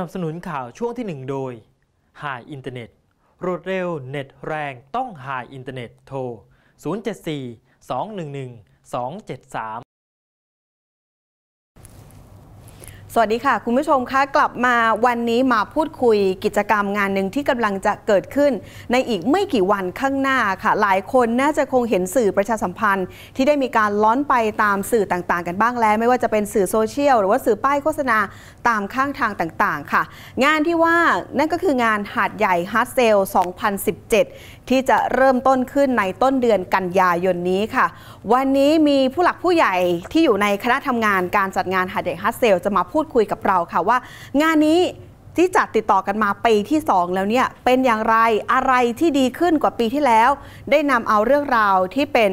นับสนุนข่าวช่วงที่ 1 โดย หาอินเทอร์เน็ต รวดเร็ว เน็ตแรงต้องหาอินเทอร์เน็ตโทร 074 211 273 สวัสดีค่ะ คุณผู้ชมคะกลับมาวันนี้มาพูดคุยกิจกรรมงานหนึ่งที่กำลังจะเกิดขึ้น ในอีกไม่กี่วันข้างหน้าค่ะ หลายคนน่าจะคงเห็นสื่อประชาสัมพันธ์ ที่ได้มีการล้อนไปตามสื่อต่างๆ กันบ้างแล้ว ไม่ว่าจะเป็นสื่อโซเชียลหรือว่าสื่อป้ายโฆษณาตามข้างทางต่างๆ ค่ะ งานที่ว่านั่นก็คืองานหาดใหญ่ฮาร์ดเซล2017 ที่จะเริ่มต้นขึ้นในต้นเดือนกันยายนนี้ค่ะ วันนี้มีผู้หลักผู้ใหญ่ที่อยู่ในคณะทำงานการจัดงานหาดใหญ่ฮาร์ดเซลจะมาพูดูดคุยกับเราค่ะว่า งานนี้ที่จัดติดต่อกันมาปีที่ 2 แล้วเนี่ยเป็นอย่างไรอะไรที่ดีขึ้นกว่าปีที่แล้ว ได้นำเอาเรื่องราวที่เป็น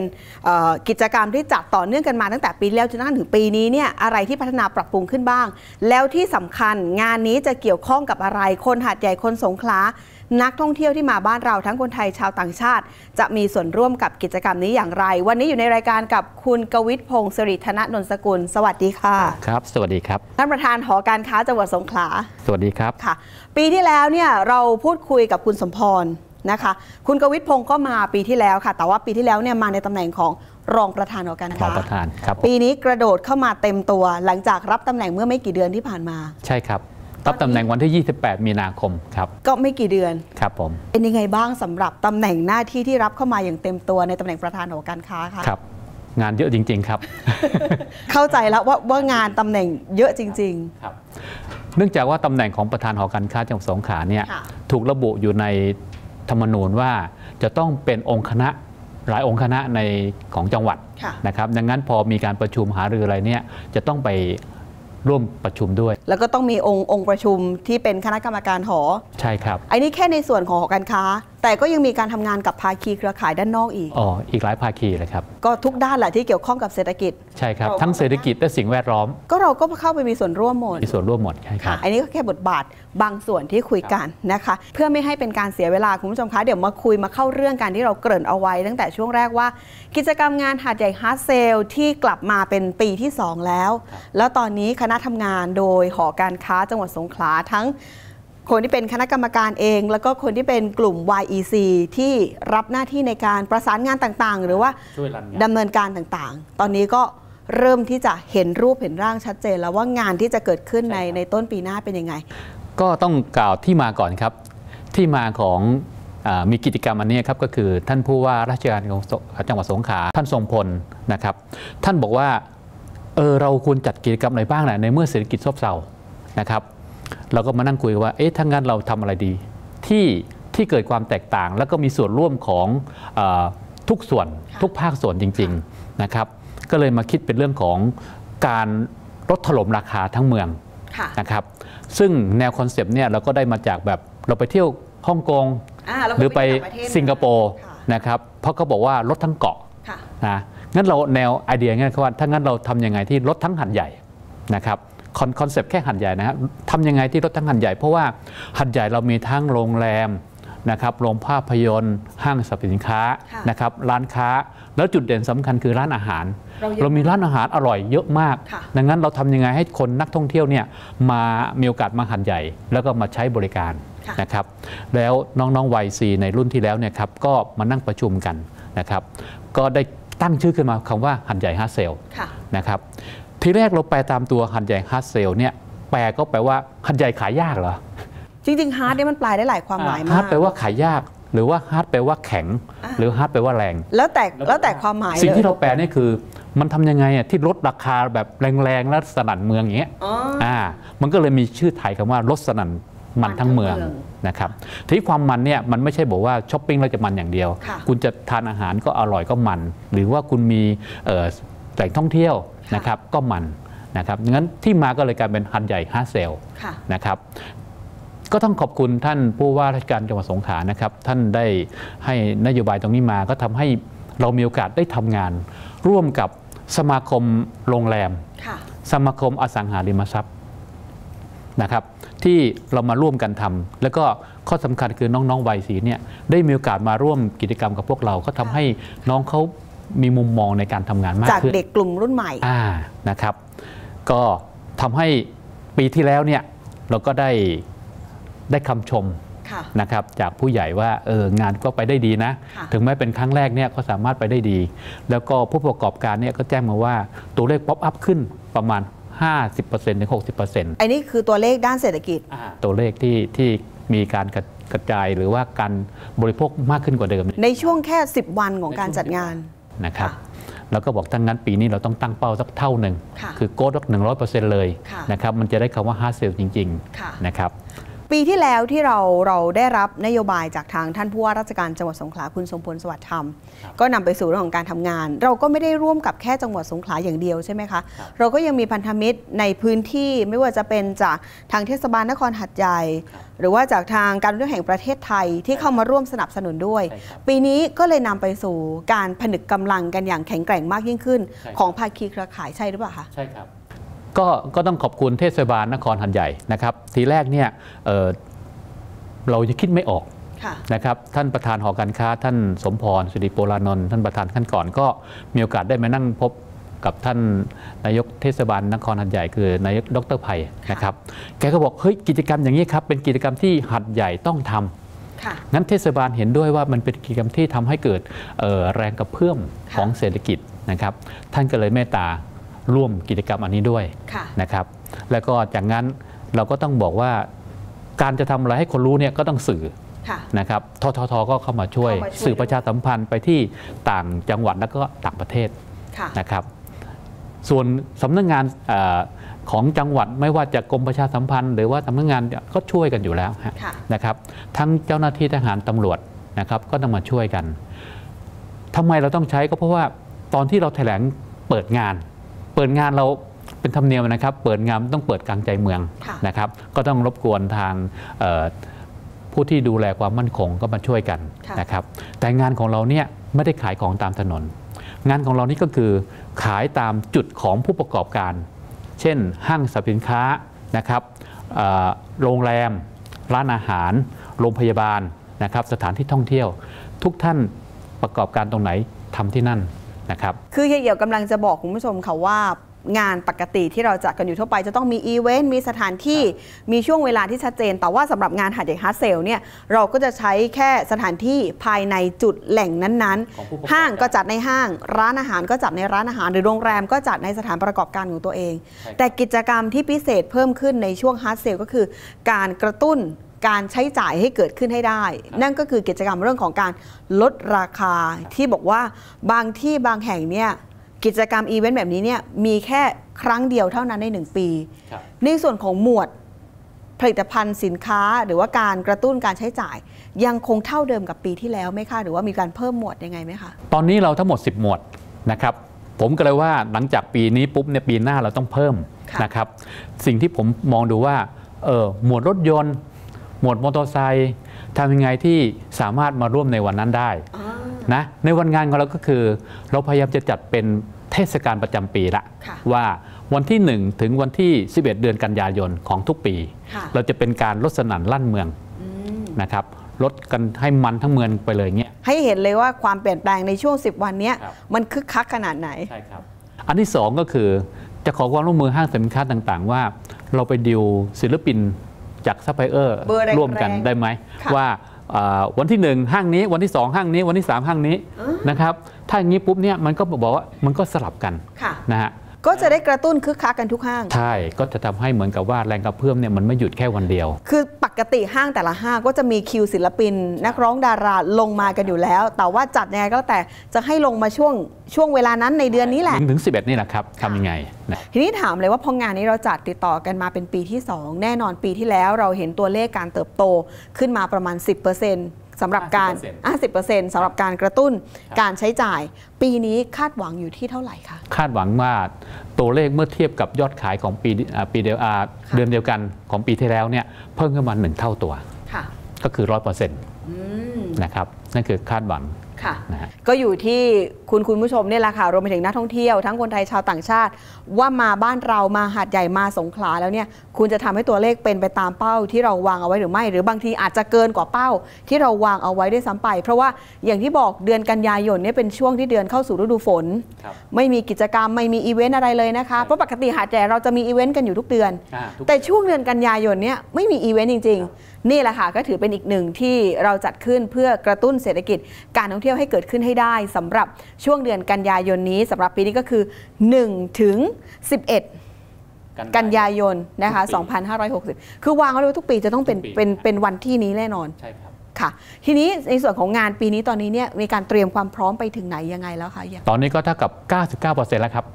กิจกรรมที่จัดต่อเนื่องกันมาตั้งแต่ปีแล้วจนถึงปีนี้เนี่ยอะไรที่พัฒนาปรับปรุงขึ้นบ้าง แล้วที่สำคัญงานนี้จะเกี่ยวข้องกับอะไรคนหาดใหญ่คนสงขลา นักท่องเที่ยวที่มาบ้านเราทั้งคนไทยชาวต่างชาติ จะมีส่วนร่วมกับกิจกรรมนี้อย่างไร วันนี้อยู่ในรายการกับคุณกวิทย์พงศ์สิริธนนนสกุล สวัสดีค่ะ ครับ สวัสดีครับท่านประธานหอการค้าจังหวัดสงขลา สวัสดีครับค่ะ ปีที่แล้วเนี่ยเราพูดคุยกับคุณสมพรนะคะคุณกวิทย์พงศ์ก็มาปีที่แล้วค่ะ แต่ว่าปีที่แล้วเนี่ยมาในตำแหน่งของรองประธานหอการรอค้างประธานครับผมปีนี้กระโดดเข้ามาเต็มตัวหลังจากรับตำแหน่งเมื่อไม่กี่เดือนที่ผ่านมา ใช่ครับ รับตำแหน่งวันที่ 28 มีนาคมครับก็ไม่กี่เดือนครับผมเป็นยังไงบ้างสำหรับตำแหน่งหน้าที่ที่รับเข้ามาอย่างเต็มตัวในตำแหน่งประธานหอการค้าคะครับงานเยอะจริง ๆ ครับ เข้าใจแล้วว่าว่างานตำแหน่งเยอะจริงครับ เนื่องจากว่าตำแหน่งของประธานหอการค้าจังหวัดสงขลาเนี่ยค่ะถูกระบุอยู่ในธรรมนูญว่าจะต้องเป็นองค์คณะหลายองค์คณะในของจังหวัดค่ะนะครับ ดังนั้นพอมีการประชุมหารืออะไรเนี่ยจะต้องไป ร่วมประชุมด้วยๆแล้วก็ต้องมีองค์องค์ประชุมที่เป็นคณะกรรมการหอ ใช่ครับไอ้นี่แค่ในส่วนของหอการค้าแต่ก็ยังมีการทำงานกับภาคีเครือข่ายด้านนอกอีก อ๋อ อีกหลายภาคีเลยครับ ก็ทุกด้านแหละที่เกี่ยวข้องกับเศรษฐกิจ ใช่ครับเราทั้งเศรษฐกิจและสิ่งแวดล้อม ก็เราก็เข้าไปมีส่วนร่วมหมด มีส่วนร่วมหมด ใช่ครัค่ะบอันนี้ก็แค่บทบาทบางส่วนที่คุยกันนะคะ เพื่อไม่ให้เป็นการเสียเวลาคุณผู้ชมคะ เดี๋ยวมาคุยมาเข้าเรื่องกันที่เราเกริ่นเอาไว้ ตั้งแต่ช่วงแรกว่า กิจกรรมงานหาดใหญ่ฮาร์ดเซลที่กลับมาเป็นปีที่ 2 แล้ว แล้วตอนนี้คณะทำงานโดยหอการค้าจังหวัดสงขลาทั้ง คนที่เป็นคณะกรรมการเอง แล้วก็คนที่เป็นกลุ่ม YEC ที่รับหน้าที่ในการประสานงานต่างๆ หรือว่าช่วยรันงานดำเนินการต่างๆ ตอนนี้ก็เริ่มที่จะเห็นรูปเห็นร่างชัดเจน แล้วว่างานที่จะเกิดขึ้นในในต้นปีหน้าเป็นยังไง ก็ต้องกล่าวที่มาก่อนครับ ที่มาของอามีกิจกรรมอันนี้ครับก็คือท่านผู้ว่าราชการของสจังหวัดสงขลาท่านทรงพลนะครับ ท่านบอกว่าเออเราควรจัดกิจกรรมอะไรบ้างนะในเมื่อเศรษฐกิจซบเซานะครับ เราก็มานั่งคุยกันว่า เอ๊ะถ้างั้นเราทำอะไรดี ที่ที่เกิดความแตกต่าง แล้วก็มีส่วนร่วมของเออทุกส่วนค่ะทุกภาคส่วนจริง ๆนะครับ ก็เลยมาคิดเป็นเรื่องของการลดถล่มราคาทั้งเมืองค่ะนะครับ ซึ่งแนวคอนเซปต์เนี่ยเราก็ได้มาจากแบบเราไปเที่ยวฮ่องกงาแล้วก็หรือไปต่างประเทศสิงคโปร์ค่ะนะครับเพราะเขาบอกว่าลดทั้งเกาะค่ะนะงั้นเราแนวไอเดียง่ายคือว่าถ้างั้นเราทำยังไงที่ลดทั้งหันใหญ่นะครับ คอนคอนเซปต์แค่หันใหญ่นะครับทำยังไงที่ลดทั้งหันใหญ่ เพราะว่าหันใหญ่เรามีทั้งโรงแรมนะครับโรงภาพยนตร์ ห้างสรรพสินค้าค่ะนะครับร้านค้า แล้วจุดเด่นสำคัญคือร้านอาหารเราเยอะเรามีร้านอาหารอร่อยเยอะมากค่ะดังนั้นเราทำยังไงให้คนนักท่องเที่ยวเนี่ยมามีโอกาสมาหันใหญ่ แล้วก็มาใช้บริการค่ะนะครับแล้วน้องๆวัยซีในรุ่นที่แล้วเนี่ยครับก็มานั่งประชุมกันนะครับก็ได้ตั้งชื่อขึ้นมาคำว่าหันใหญ่ฮาร์ดเซลค่ะนะครับ ทีแรกเราแปลตามตัวหันใหญ่ฮาร์ดเซลเนี่ยแปลก็แปลว่าหันใหญ่ขายยากเหรอ จริงๆฮาร์ดเนี่ยมันแปลได้หลายความหมายฮามาร์ดกแปลว่าขายยากหรือว่าฮาร์ดแปลว่าแข็งอ่าหรือฮาร์ดแปลว่าแรง แล้วแต่แล้วแต่ความหมายสิ่งที่ลเรายแปลนี่คือ มันทำยังไงอะที่ลดราคาแบบแรงๆแล้วสนั่นเมืองอย่างเงี้ยอ๋ออ่ามันก็เลยมีชื่อไทยคำว่าลดสนั่นมันทั้งเมืองมันทั้งเมืองนะครับทีนี้ความมันเนี่ยมันไม่ใช่บอกว่าช้อปปิ้งแล้วจะมันอย่างเดียวค่ะคุณจะทานอาหารก็อร่อยก็มัน หรือว่าคุณมีเอ่อแหล่งท่องเที่ยวค่ะ นะครับก็มันนะครับงั้นที่มาก็เลยกลายเป็นฮันใหญ่ฮาร์ดเซลค่ะนะครับก็ต้องขอบคุณท่านผู้ว่าราชการจังหวัดสงขลานะครับท่านได้ให้นโยบายตรงนี้มาก็ทำให้เรามีโอกาสได้ทำงาน ร่วมกับสมาคมโรงแรมค่ะสมาคมอสังหาริมทรัพย์นะครับที่เรามาร่วมกันทำแล้วก็ข้อสำคัญคือน้องๆวัยสีเนี่ยได้มีโอกาสมาร่วมกิจกรรมกับพวกเรา ก็ทำให้น้องเขา มีมุมมองในการทำงานมากจากขึ้นเด็กกลุ่มรุ่นใหม่อ่านะครับ ก็ทำให้ปีที่แล้วเนี่ยเราก็ได้ได้คำชมค่ะนะครับจากผู้ใหญ่ว่าเอองานก็ไปได้ดีนะค่ะถึงแม้เป็นครั้งแรกเนี่ยก็สามารถไปได้ดี แล้วก็ผู้ประกอบการเนี่ยก็แจ้งมาว่าตัวเลขป๊อปอัพขึ้นประมาณ 50%ถึง 60%อันนี้คือตัวเลขด้านเศรษฐกิจ ตัวเลขที่ที่มีการกระกระจายหรือว่าการบริโภคมากขึ้นกว่าเดิม ในช่วงแค่ 10 วันของการจัดงาน นะครับค่ะแล้วก็บอกตั้งงั้นปีนี้เราต้องตั้งเป้าสักเท่าหนึ่งค่ะคือโกดหนึ่งร้อยเปอร์เซ็นต์เลยค่ะนะครับมันจะได้คำว่าฮาร์ดเซลจริงค่ะๆนะครับ ปีที่แล้วที่เราเราได้รับนโยบายจากทางท่านผู้ว่าราชการจังหวัดสงขลาคุณสมพลสวัสดิ์ธรรม ก็นำไปสู่เรื่องของการทำงาน เราก็ไม่ได้ร่วมกับแค่จังหวัดสงขลาอย่างเดียวใช่ไหมคะเราก็ยังมีพันธมิตรในพื้นที่ไม่ว่าจะเป็นจากทางเทศบาลนครหัดใหญ่หรือว่าจากทางการท่องเที่ยวแห่งประเทศไทยที่เข้ามาร่วมสนับสนุนด้วยใช่ครับปีนี้ก็เลยนำไปสู่การผนึกกำลังกันอย่างแข็งแกร่งมากยิ่งขึ้นใช่ครับของภาคีเครือข่ายใช่หรือเปล่าคะใช่ครับ ก็ก็ต้องขอบคุณเทศบาลนครหัดใหญ่นะครับ ทีแรกเนี่ยเอ่อเราจะคิดไม่ออกค่ะนะครับท่านประธานหอการค้า ท่านสมพรสิริโปรานนท์ท่านประธานขั้นก่อนก็มีโอกาสได้มานั่งพบกับท่านนายกเทศบาลนครหัดใหญ่คือนายกดรไผ่นะครับแกก็บอกเฮ้ยกิจกรรมอย่างนี้ครับเป็นกิจกรรมที่หัดใหญ่ต้องทำค่ะงั้นเทศบาลเห็นด้วยว่ามันเป็นกิจกรรมที่ทำให้เกิดเอ่อแรงกระเพื่อมค่ะของเศรษฐกิจนะครับ ท่านก็เลยเมตตา ร่วมกิจกรรมอันนี้ด้วยค่ะนะครับ แล้วก็จากนั้นเราก็ต้องบอกว่า การจะทำอะไรให้คนรู้เนี่ยก็ต้องสื่อค่ะนะครับทททก็เข้ามาช่วยเข้ามาช่วย สื่อประชาสัมพันธ์ไปที่ต่างจังหวัดแล้วก็ต่างประเทศค่ะนะครับ ส่วนสำนักงานเออของจังหวัดไม่ว่าจะกรมประชาสัมพันธ์ หรือว่าสำนักงานก็ช่วยกันอยู่แล้วฮะค่ะนะครับ ทั้งเจ้าหน้าที่ทหารตำรวจนะครับ ก็ต้องมาช่วยกันทำไมเราต้องใช้ก็เพราะว่าตอนที่เราแถลงเปิดงาน เปิดงานเราเป็นธรรมเนียมนะครับ เปิดงานต้องเปิดกลางใจเมืองค่ะนะครับ ก็ต้องรบกวนทางเอ่อผู้ที่ดูแลความมั่นคงก็มาช่วยกันค่ะนะครับ แต่งานของเราเนี่ยไม่ได้ขายของตามถนน งานของเรานี่ก็คือขายตามจุดของผู้ประกอบการ เช่น ห้างสรรพสินค้านะครับเอ่อโรงแรม ร้านอาหาร โรงพยาบาลนะครับ สถานที่ท่องเที่ยว ทุกท่านประกอบการตรงไหนทำที่นั่น นะครับคือเฮียเหี่ยวกำลังจะบอกคุณผู้ชมค่ะว่างานปกติที่เราจัดกันอยู่ทั่วไปจะต้องมีอีเวนต์มีสถานที่มีช่วงเวลาที่ชัดเจน แต่ว่าสำหรับงานหาดใหญ่ฮาร์ดเซลเนี่ยเราก็จะใช้แค่สถานที่ภายในจุดแหล่งนั้นของผู้ประกอบการๆห้างก็จัดในห้าง ร้านอาหารก็จัดในร้านอาหาร หรือโรงแรมก็จัดในสถานประกอบการของตัวเอง แต่กิจกรรมที่พิเศษเพิ่มขึ้นในช่วงฮาร์ดเซลก็คือ การกระตุ้น การใช้จ่ายให้เกิดขึ้นให้ได้ นั่นก็คือกิจกรรมเรื่องของการลดราคาที่บอกว่าบางที่บางแห่งเนี่ยกิจกรรมอีเวนต์แบบนี้เนี่ยมีแค่ครั้งเดียวเท่านั้นใน 1 ปีครับในส่วนของหมวดผลิตภัณฑ์สินค้าหรือว่าการกระตุ้นการใช้จ่าย ยังคงเท่าเดิมกับปีที่แล้วไหมคะหรือว่ามีการเพิ่มหมวดยังไงไหมคะตอนนี้เราทั้งหมด 10 หมวดนะครับผมก็เลยว่าหลังจากปีนี้ปุ๊บเนี่ยปีหน้าเราต้องเพิ่มค่ะนะครับสิ่งที่ผมมองดูว่าเออหมวดรถยนต์ หมวดมอเตอร์ไซค์ทำยังไงที่สามารถมาร่วมในวันนั้นได้นะในวันงานของเราก็คือ เราพยายามจะจัดเป็นเทศกาลประจำปีละค่ะว่าวันที่ 1 ถึงวันที่ 11 เดือนกันยายนของทุกปีค่ะเราจะเป็นการลดสนั่นลั่นเมืองนะครับลดกันให้มันทั้งเมืองไปเลยเงี้ยให้เห็นเลยว่าความเปลี่ยนแปลงในช่วง 10 วันเนี้ยครับมันคึกคักขนาดไหนใช่ครับอันที่สองก็คือจะขอความร่วมมือห้างสินค้าต่างๆ ว่า เราไปดิวศิลปิน จากซัพพลายเออร์เบอร์แรงๆร่วมกันได้ไหมค่ะ ว่าอ่าวันที่หนึ่งห้างนี้วันที่สองห้างนี้วันที่สามห้างนี้นะครับถ้าอย่างนี้ปุ๊บเนี่ยมันก็บอกว่ามันก็สลับกัน ค่ะ นะฮะ ก็จะได้กระตุ้นคึกคักกันทุกห้าง ใช่ ก็จะทำให้เหมือนกับว่าแรงกระเพื่อมเนี่ยมันไม่หยุดแค่วันเดียว คือปกติห้างแต่ละห้างก็จะมีคิวศิลปิน นักร้องดาราลงมากันอยู่แล้ว แต่ว่าจัดยังไงก็แล้วแต่จะให้ลงมาช่วงช่วงเวลานั้นในเดือนนี้แหละถึงถึง11นี่แหละครับทำยังไงนะทีนี้ถามเลยว่าพองานนี้เราจัดติดต่อกันมาเป็นปีที่ 2 แน่นอนปีที่แล้วเราเห็นตัวเลขการเติบโตขึ้นมาประมาณ 10% สำหรับการ50%อะ10%สำหรับการกระตุ้นการใช้จ่าย ปีนี้คาดหวังอยู่ที่เท่าไหร่คะ คาดหวังว่าตัวเลขเมื่อเทียบกับยอดขายของปีอ่าปีเดียวอ่าค่ะเดือนเดียวกันของปีที่แล้วเนี่ยเพิ่มขึ้นมาหนึ่งเท่าตัวค่ะก็คือร้อยเปอร์เซ็นต์อืมนะครับ นั่นคือคาดหวังค่ะนะฮะก็อยู่ที่คุณคุณผู้ชมเนี่ยแหละค่ะรวมไปถึงนักท่องเที่ยวทั้งคนไทยชาวต่างชาติ ว่ามาบ้านเรามาหาดใหญ่มาสงขลาแล้วเนี่ยคุณจะทำให้ตัวเลขเป็นไปตามเป้าที่เราวางเอาไว้หรือไม่ หรือบางทีอาจจะเกินกว่าเป้า ที่เราวางเอาไว้ด้วยซ้ำไป เพราะว่าอย่างที่บอกเดือนกันยายนเนี่ยเป็นช่วงที่เดือนเข้าสู่ฤดูฝนครับไม่มีกิจกรรมไม่มีอีเวนต์อะไรเลยนะคะเพราะปกติหาดใหญ่เราจะมีอีเวนต์กันอยู่ทุกเดือนอ่าทุกแต่ช่วงเดือนกันยายนเนี่ยไม่มีอีเวนต์จริง ๆ นี่แหละค่ะก็ถือเป็นอีกหนึ่งที่เราจัดขึ้นเพื่อกระตุ้นเศรษฐกิจการท่องเที่ยวให้เกิดขึ้นให้ได้สำหรับช่วงเดือนกันยายนนี้สำหรับปีนี้ก็คือ 1 ถึง 11 กันยายนนะคะทุกปี2560 คือวางเอาไว้ว่าทุกปีจะต้องเป็นทุกปีเป็นเป็นวันที่นี้แน่นอนใช่ครับค่ะทีนี้ในส่วนของงานปีนี้ตอนนี้เนี่ยมีการเตรียมความพร้อมไปถึงไหนยังไงแล้วคะอย่างตอนนี้ก็เท่ากับ 99%แล้วครับ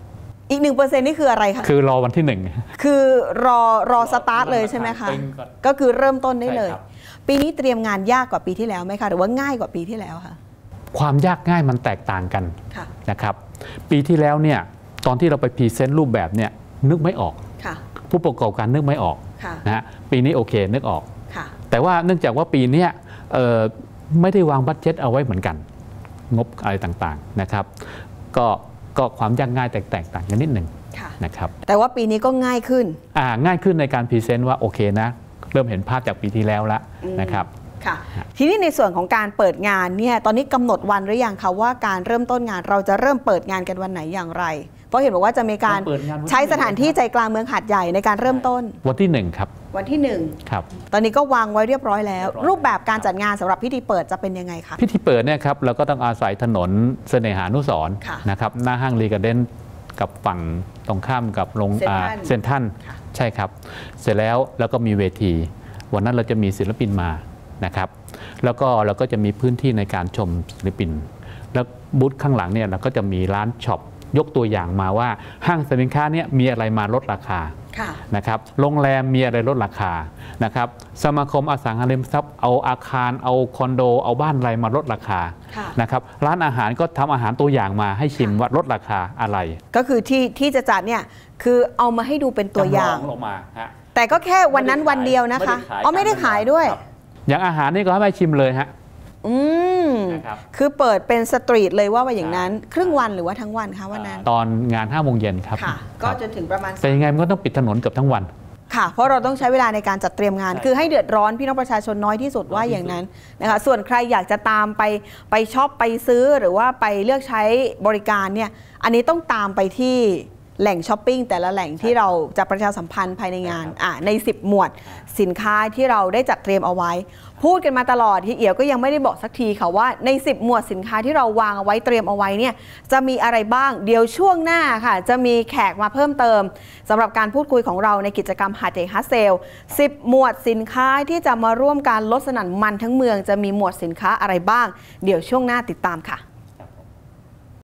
อีกหนึ่งเปอร์เซ็นต์นี่คืออะไรคะคือรอวันที่หนึ่งคือรอรอสตาร์ทเลยใช่ไหมคะตึงก่อนก็คือเริ่มต้นได้เลยใช่ครับปีนี้เตรียมงานยากกว่าปีที่แล้วไหมคะหรือว่าง่ายกว่าปีที่แล้วคะ ความยากง่ายมันแตกต่างกันค่ะนะครับปีที่แล้วเนี่ยตอนที่เราไปพรีเซนต์รูปแบบเนี่ยนึกไม่ออกค่ะผู้ประกอบการนึกไม่ออกค่ะนะฮะปีนี้โอเคนึกออกค่ะแต่ว่าเนื่องจากว่าปีเนี้ยเอ่อไม่ได้วางบัตเจ็ตเอาไว้เหมือนกัน งบอะไรต่างๆนะครับ ก็ก็ความยากง่ายแตกต่างกันนิดหนึ่งค่ะนะครับแต่ว่าปีนี้ก็ง่ายขึ้นอ่าง่ายขึ้นในการพรีเซนต์ว่าโอเคนะ เริ่มเห็นภาพจากปีที่แล้วละอืมนะครับ ค่ะ ทีนี้ในส่วนของการเปิดงานเนี่ยตอนนี้กำหนดวันหรือยังคะว่าการเริ่มต้นงานเราจะเริ่มเปิดงานกันวันไหนอย่างไร เพราะเห็นบอกว่าจะมีการเราเปิดงานวันที่ใช้สถานที่ใจกลางเมืองหาดใหญ่ในการเริ่มต้น วันที่หนึ่งครับ วันที่หนึ่งครับตอนนี้ก็วางไว้เรียบร้อยแล้วเรียบร้อยรูปแบบการจัดงานสำหรับพิธีเปิดจะเป็นยังไงคะพิธีเปิดเนี่ยครับเราก็ต้องอาศัยถนนเสน่หานุสรณ์ค่ะนะครับหน้าห้างรีการ์เดนกับฝั่งตรงข้ามกับโรงเซ็นทรัลอ่าเซ็นทรัลใช่ครับ เสร็จแล้วแล้วก็มีเวที วันนั้นเราจะมีศิลปินมา นะครับ แล้วก็เราก็จะมีพื้นที่ในการชมศิลปิน แล้วบูธข้างหลังเนี่ยเราก็จะมีร้านช็อปยกตัวอย่างมาว่าห้างสินค้าเนี่ยมีอะไรมาลดราคาค่ะนะครับ โรงแรมมีอะไรลดราคา นะครับ สมาคมอสังหาริมทรัพย์เอาอาคาร เอาคอนโด เอาบ้านอะไรมาลดราคาค่ะนะครับ ร้านอาหารก็ทำอาหารตัวอย่างมาให้ชิมว่าลดราคาอะไร ก็คือที่ที่จะจัดเนี่ยคือเอามาให้ดูเป็นตัวอย่างจำลลงมาฮะแต่ก็แค่วันนั้นวันเดียวนะคะไม่ได้ขายอ๋อไม่ได้ขายด้วยครับ อย่างอาหารนี่ก็ให้ไปชิมเลยฮะอืมนะครับคือเปิดเป็นสตรีทเลยว่าว่าอย่างนั้น ครึ่งวันหรือว่าทั้งวันคะวันนั้น ตอนงาน5้าโมงเย็นครับค่ะก็ครับจนถึงประมาณแต่ยังไงมันก็ต้องปิดถนนเกือบทั้งวันค่ะ เพราะเราต้องใช้เวลาในการจัดเตรียมงานใช่คือให้เดือดร้อนพี่น้องประชาชนน้อยที่สุดว่าอย่างนั้นนะคะ ส่วนใครอยากจะตามไปไปช็อปไปซื้อหรือว่าไปเลือกใช้บริการเนี่ย อันนี้ต้องตามไปที่ แหล่งช้อปปิ้งแต่ละแหล่งที่เราจะประชาสัมพันธ์ภายในงานอะใน 10 หมวดสินค้าที่เราได้จัดเตรียมเอาไว้ พูดกันมาตลอดที่เอี่ยวก็ยังไม่ได้บอกสักทีค่ะว่าใน 10 หมวดสินค้าที่เราวางเอาไว้เตรียมเอาไว้เนี่ยจะมีอะไรบ้างเดี๋ยวช่วงหน้าค่ะ จะมีแขกมาเพิ่มเติมสำหรับการพูดคุยของเราในกิจกรรมหาดใหญ่ฮัสเซล10 หมวดสินค้าที่จะมาร่วมการลดสนั่นมันทั้งเมือง จะมีหมวดสินค้าอะไรบ้าง เดี๋ยวช่วงหน้าติดตามค่ะ